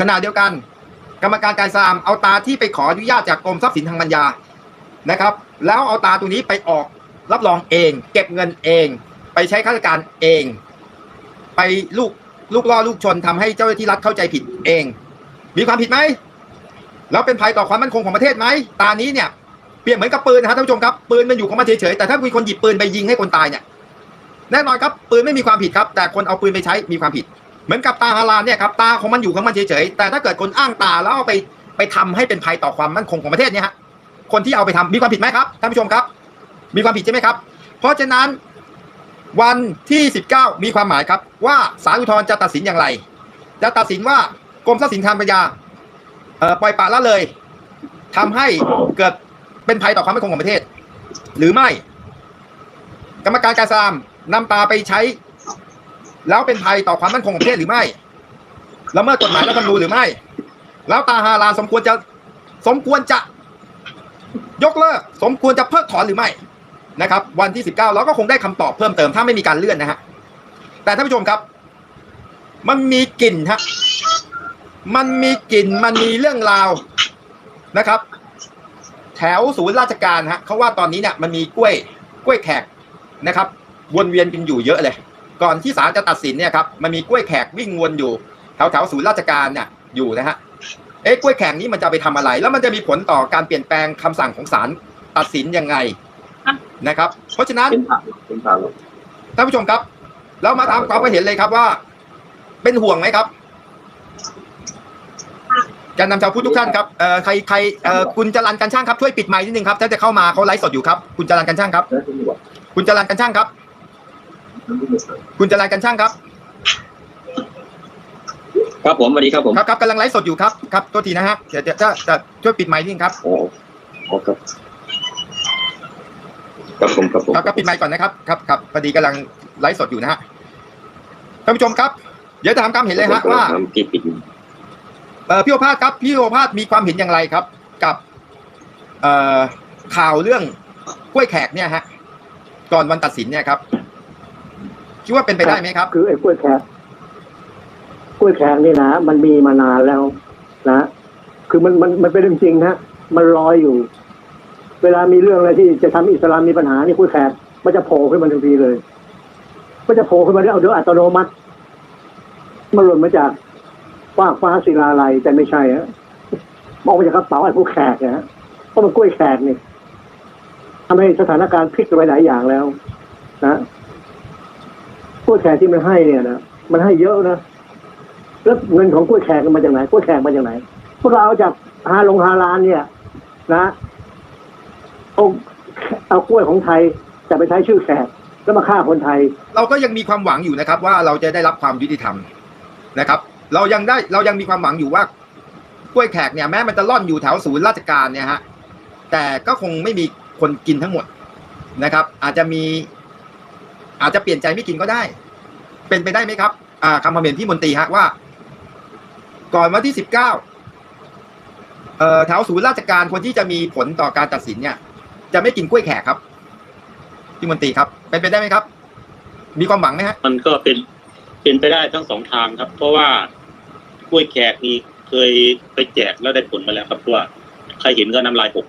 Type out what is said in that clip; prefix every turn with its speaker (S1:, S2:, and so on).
S1: ขณะเดียวกัน กรรมการการสลามเอาตาที่ไปขออนุญาตจากกรมทรัพย์สินทางปัญญานะครับ แล้วเอาตาตัวนี้ไปออกรับรองเอง เก็บเงินเอง ไปใช้ข้าราชการเอง ไปลูกลูกล่อลูกชนทำให้เจ้าหน้าที่รัฐเข้าใจผิดเอง มีความผิดไหมแล้วเป็นภัยต่อความมั่นคงของประเทศไหมตานี้เนี่ยเปรียบเหมือนกับปืนนะครับท่านผู้ชมครับปืนมันอยู่ของมันเฉยๆแต่ถ้ามีคนหยิบปืนไปยิงให้คนตายเนี่ยแน่นอนครับปืนไม่มีความผิดครับ แต่คนเอาปืนไปใช้มีความผิด เหมือนกับตาฮาลาลเนี่ยครับตาของมันอยู่ของมันเฉยๆแต่ถ้าเกิดคนอ้างตาแล้วเอาไปไปทำให้เป็นภัยต่อความมั่นคงของประเทศเนี่ยฮะคนที่เอาไปทำมีความผิดไหมครับท่านผู้ชมครับ มีความผิดใช่ไหมครับ เพราะฉะนั้นวันที่ 19 มีความหมายครับ ว่าศาลอุทธรณ์จะตัดสินอย่างไร จะตัดสินว่ากรมทรัพย์สินทางปัญญาปล่อยปละละเลยทำให้เกิดเป็นภัยต่อความมั่นคงของประเทศ หรือไม่ กรรมการการสลามนำตาไปใช้ แล้วเป็นภัยต่อความมั่นคงของประเทศหรือไม่ละเมิดกฎหมายรัฐธรรมนูญหรือไม่ แล้วตาฮาลาสมควรจะสมควรจะยกเลิก สมควรจะเพิกถอนหรือไม่นะครับ วันที่ 19 เราก็คงได้คำตอบเพิ่มเติมถ้าไม่มีการเลื่อนนะฮะแต่ท่านผู้ชมครับ มันมีกลิ่นฮะมันมีกลิ่นมันมีเรื่องราวนะครับ แถวศูนย์ราชการฮะเขาว่าตอนนี้เนี่ยมันมีกล้วยกล้วยแขกนะครับ วนเวียนกันอยู่เยอะเลย ก่อนที่ศาลจะตัดสินเนี่ยครับมันมีกล้วยแขกวิ่งวนอยู่แถวแถวศูนย์ราชการเนี่ยอยู่นะฮะเอ๊ะกล้วยแขกนี้มันจะไปทำอะไร แล้วมันจะมีผลต่อการเปลี่ยนแปลงคำสั่งของศาลตัดสินยังไงนะครับ เพราะฉะนั้นท่านผู้ชมครับ เรามาตามความเห็นเลยครับว่า เป็นห่วงไหมครับแกนนำชาวพุทธทุกท่านครับเอ่อใครใครเอ่อคุณจรันกันช่างครับช่วยปิดไมค์นิดนึงครับถ้าจะเข้ามาเขาไลฟ์สดอยู่ครับ คุณจรันกันช่างครับ
S2: คุณบอก
S1: คุณจรันกันช่างครับ คุณจรันกันช่างครับ
S2: ครับผมสวัสดีครับผม
S1: ครับครับกำลังไลฟ์สดอยู่ครับครับตัวทีนะฮะเดี๋ยวเดี๋ยวจะจะช่วยปิดไมค์นิดนึงครับ
S2: โอ้โอ้ครับครับผมครับผม
S1: ครับครับปิดไมค์ก่อนนะครับครับครับพอดีกำลังไลฟ์สดอยู่นะฮะท่านผู้ชมครับ เดี๋ยวจะถามความเห็นเลยฮะว่า
S2: ทำปิดปิด
S1: เอ่อพี่โอภาสครับพี่โอภาสมีความเห็นอย่างไรครับ กับเอ่อข่าวเรื่องกล้วยแขกเนี่ยฮะ ก่อนวันตัดสินเนี่ยครับ คิดว่าเป็นไปได้ไหมครับ
S3: คือไอ้กล้วยแขกกล้วยแขกนี่นะมันมีมานานแล้ว นะคือมันมันมันเป็นเรื่องจริงนะมันลอยอยู่ เวลามีเรื่องอะไรที่จะทำให้อิสลามมีปัญหานี่กล้วยแขกมันจะโผล่ขึ้นมาทันทีเลยมันจะโผล่ขึ้นมาได้เอาโดยอัตโนมัติมันหล่นมาจากฟาฟ้าศิลาลัยแต่ไม่ใช่ฮะมองมาจากกระเป๋าไอ้พวกแขกนะฮะเพราะมันกล้วยแขกนี่ทำให้สถานการณ์พลิกไปหลายอย่างแล้ว นะ กล้วยแขกที่มันให้เนี่ยนะมันให้เยอะนะแล้วเงินของกล้วยแขกมันมาจากไหนกล้วยแขกมาจากไหน พวกเราเอาจากฮาลงฮาลานเนี่ย นะเอาเอากล้วยของไทยจะไปใช้ชื่อแขกแล้วมาฆ่าคนไทย
S1: เราก็ยังมีความหวังอยู่นะครับ ว่าเราจะได้รับความยุติธรรมนะครับ เรายังได้เรายังมีความหวังอยู่ว่ากล้วยแขกเนี่ยแม้มันจะล่อนอยู่แถวศูนย์ราชการเนี่ยฮะแต่ก็คงไม่มีคนกินทั้งหมดนะครับ อาจจะมี อาจจะเปลี่ยนใจไม่กินก็ได้ เป็นไปได้ไหมครับ อ่าคำความเห็นที่มนตรีฮะว่า ก่อนวันที่สิบเก้าเอ่อแถวศูนย์ราชการคนที่จะมีผลต่อการตัดสินเนี่ย จะไม่กินกล้วยแขกครับที่มนตรีครับ เป็นไปได้ไหมครับ มีความหวังไหมฮะ
S4: มันก็เป็นเป็นไปได้ทั้งสองทางครับ เพราะว่ากล้วยแขกนี่เคยไปแจกแล้วได้ผลมาแล้วครับว่าใครเห็นก็น้ำลายหก